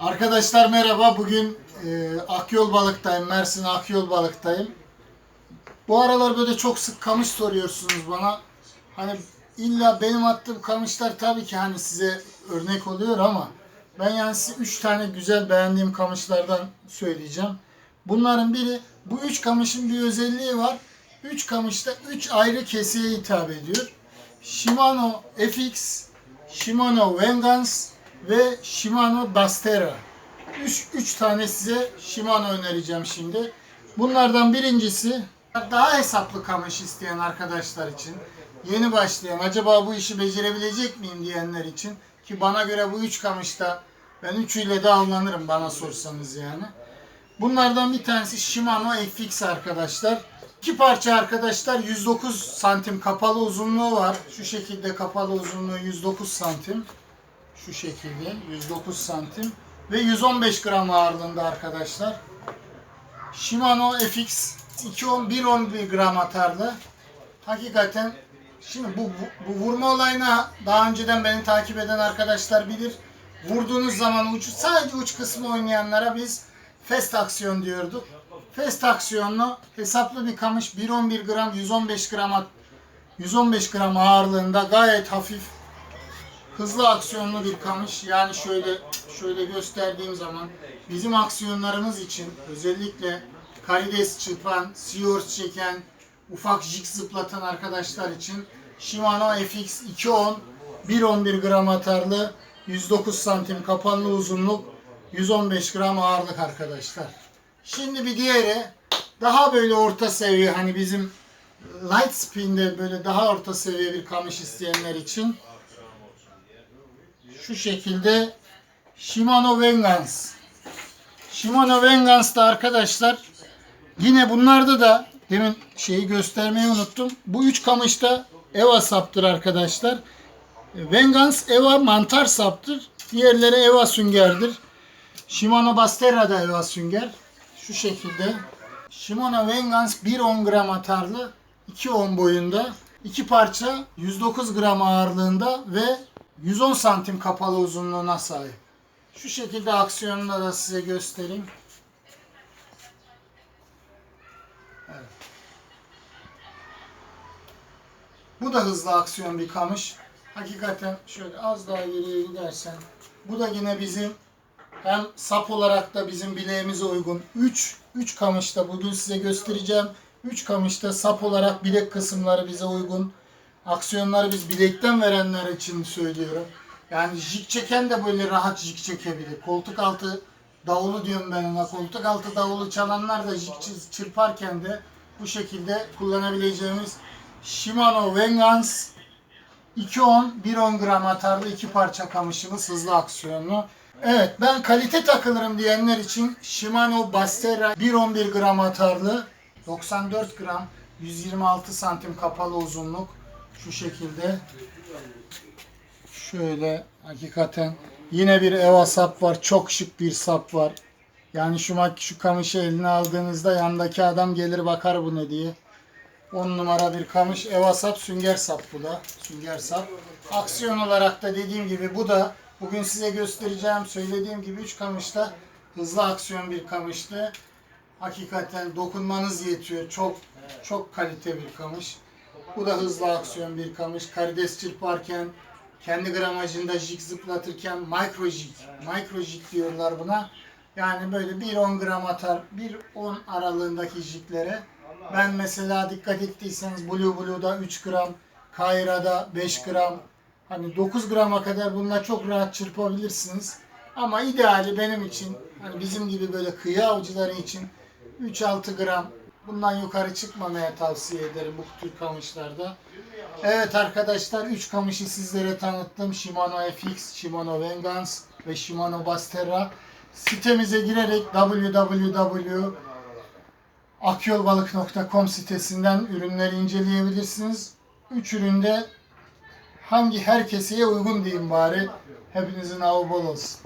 Arkadaşlar merhaba. Bugün e, Akyol balıktayım. Mersin Akyol balıktayım. Bu aralar böyle çok sık kamış soruyorsunuz bana. Hani illa benim attığım kamışlar tabii ki hani size örnek oluyor ama ben yani size 3 tane güzel beğendiğim kamışlardan söyleyeceğim. Bunların biri bu 3 kamışın bir özelliği var. 3 kamışta 3 ayrı keseye hitap ediyor. Shimano FX, Shimano Vengeance ve Shimano Bastera. 3 3 tane size Shimano önereceğim şimdi. Bunlardan birincisi daha hesaplı kamış isteyen arkadaşlar için. Yeni başlayan, acaba bu işi becerebilecek miyim diyenler için. Ki bana göre bu üç kamışta ben üçüyle de avlanırım bana sorsanız yani. Bunlardan bir tanesi Shimano FX arkadaşlar. İki parça arkadaşlar 109 santim kapalı uzunluğu var. Şu şekilde kapalı uzunluğu 109 santim. Şu şekilde 109 santim. Ve 115 gram ağırlığında arkadaşlar. Shimano FX 210 111 gram atarlı. Hakikaten şimdi bu, bu, bu vurma olayına daha önceden beni takip eden arkadaşlar bilir. Vurduğunuz zaman uç, sadece uç kısmı oynayanlara biz fast aksiyon diyorduk. Fast aksiyonlu hesaplı bir kamış 111 gram 115 gram at- 115 gram ağırlığında gayet hafif hızlı aksiyonlu bir kamış. Yani şöyle şöyle gösterdiğim zaman bizim aksiyonlarımız için özellikle karides çırpan, seahorse çeken, ufak jig zıplatan arkadaşlar için Shimano FX 210 111 gram atarlı 109 santim kapanlı uzunluk 115 gram ağırlık arkadaşlar. Şimdi bir diğeri daha böyle orta seviye hani bizim light spin'de böyle daha orta seviye bir kamış isteyenler için şu şekilde Shimano Vengeance. Shimano Vengeance'da arkadaşlar yine bunlarda da demin şeyi göstermeyi unuttum. Bu üç kamışta Eva saptır arkadaşlar. Vengeance Eva mantar saptır. Diğerleri Eva süngerdir. Shimano Bastera da Eva sünger. Şu şekilde. Shimano Vengeance 1.10 gram atarlı. 2.10 boyunda. iki parça 109 gram ağırlığında ve 110 santim kapalı uzunluğuna sahip. Şu şekilde aksiyonunu da size göstereyim. Evet. Bu da hızlı aksiyon bir kamış. Hakikaten şöyle az daha geriye gidersen. Bu da yine bizim hem sap olarak da bizim bileğimize uygun 3 3 kamışta bugün size göstereceğim. 3 kamışta sap olarak bilek kısımları bize uygun. Aksiyonları biz bilekten verenler için söylüyorum. Yani jig çeken de böyle rahat jig çekebilir. Koltuk altı davulu diyorum ben ona. Koltuk altı davulu çalanlar da çı- çırparken de bu şekilde kullanabileceğimiz Shimano Vengeance 2.10 1.10 gram atarlı iki parça kamışımız hızlı aksiyonlu. Evet ben kalite takılırım diyenler için Shimano Bastera 1.11 gram atarlı 94 gram 126 santim kapalı uzunluk şu şekilde. Şöyle hakikaten yine bir eva sap var çok şık bir sap var. Yani şu mak şu kamışı eline aldığınızda yandaki adam gelir bakar bu ne diye. 10 numara bir kamış eva sap sünger sap bu da sünger sap. Aksiyon olarak da dediğim gibi bu da bugün size göstereceğim söylediğim gibi 3 kamışta hızlı aksiyon bir kamıştı. Hakikaten dokunmanız yetiyor çok çok kalite bir kamış bu da hızlı aksiyon bir kamış. Karides çırparken, kendi gramajında jig zıplatırken micro jig, micro jig diyorlar buna. Yani böyle 1-10 gram atar, 1-10 aralığındaki jiglere. Ben mesela dikkat ettiyseniz Blue Blue'da 3 gram, Kayra'da 5 gram, hani 9 grama kadar bununla çok rahat çırpabilirsiniz. Ama ideali benim için, hani bizim gibi böyle kıyı avcıları için 3-6 gram Bundan yukarı çıkmamaya tavsiye ederim bu tür kamışlarda. Evet arkadaşlar 3 kamışı sizlere tanıttım. Shimano FX, Shimano Vengeance ve Shimano Bastera. Sitemize girerek www.akyolbalık.com sitesinden ürünleri inceleyebilirsiniz. 3 üründe hangi her keseye uygun diyeyim bari. Hepinizin avı bol olsun.